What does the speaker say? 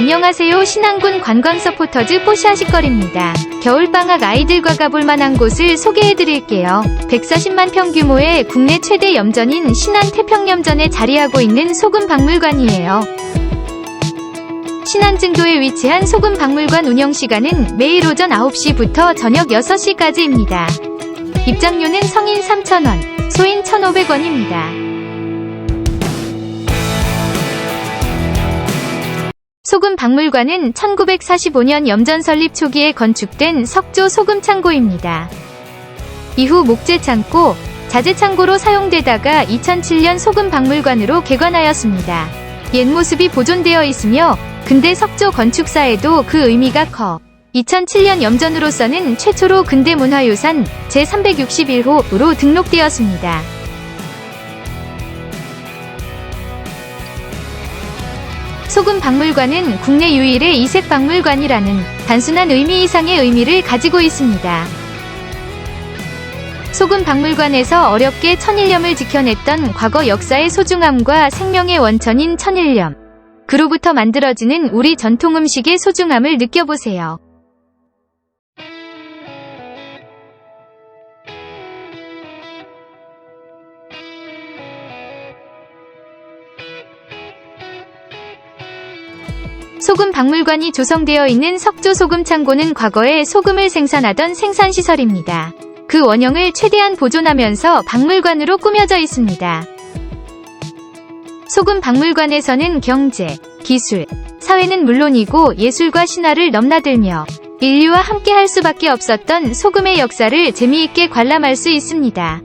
안녕하세요 신안군 관광 서포터즈 뽀샤시거리입니다. 겨울방학 아이들과 가볼 만한 곳을 소개해드릴게요. 140만 평 규모의 국내 최대 염전인 신안 태평염전에 자리하고 있는 소금박물관이에요. 신안증도에 위치한 소금박물관 운영시간은 매일 오전 9시부터 저녁 6시까지입니다. 입장료는 성인 3,000원, 소인 1,500원입니다. 소금 박물관은 1945년 염전 설립 초기에 건축된 석조 소금 창고입니다. 이후 목재 창고, 자재 창고로 사용되다가 2007년 소금 박물관으로 개관하였습니다. 옛 모습이 보존되어 있으며 근대 석조 건축사에도 그 의미가 커 2007년 염전으로서는 최초로 근대 문화유산 제361호로 등록되었습니다. 소금 박물관은 국내 유일의 이색 박물관이라는 단순한 의미 이상의 의미를 가지고 있습니다. 소금 박물관에서 어렵게 천일염을 지켜냈던 과거 역사의 소중함과 생명의 원천인 천일염. 그로부터 만들어지는 우리 전통 음식의 소중함을 느껴보세요. 소금 박물관이 조성되어 있는 석조 소금 창고는 과거에 소금을 생산하던 생산시설입니다. 그 원형을 최대한 보존하면서 박물관으로 꾸며져 있습니다. 소금 박물관에서는 경제, 기술, 사회는 물론이고 예술과 신화를 넘나들며 인류와 함께 할 수밖에 없었던 소금의 역사를 재미있게 관람할 수 있습니다.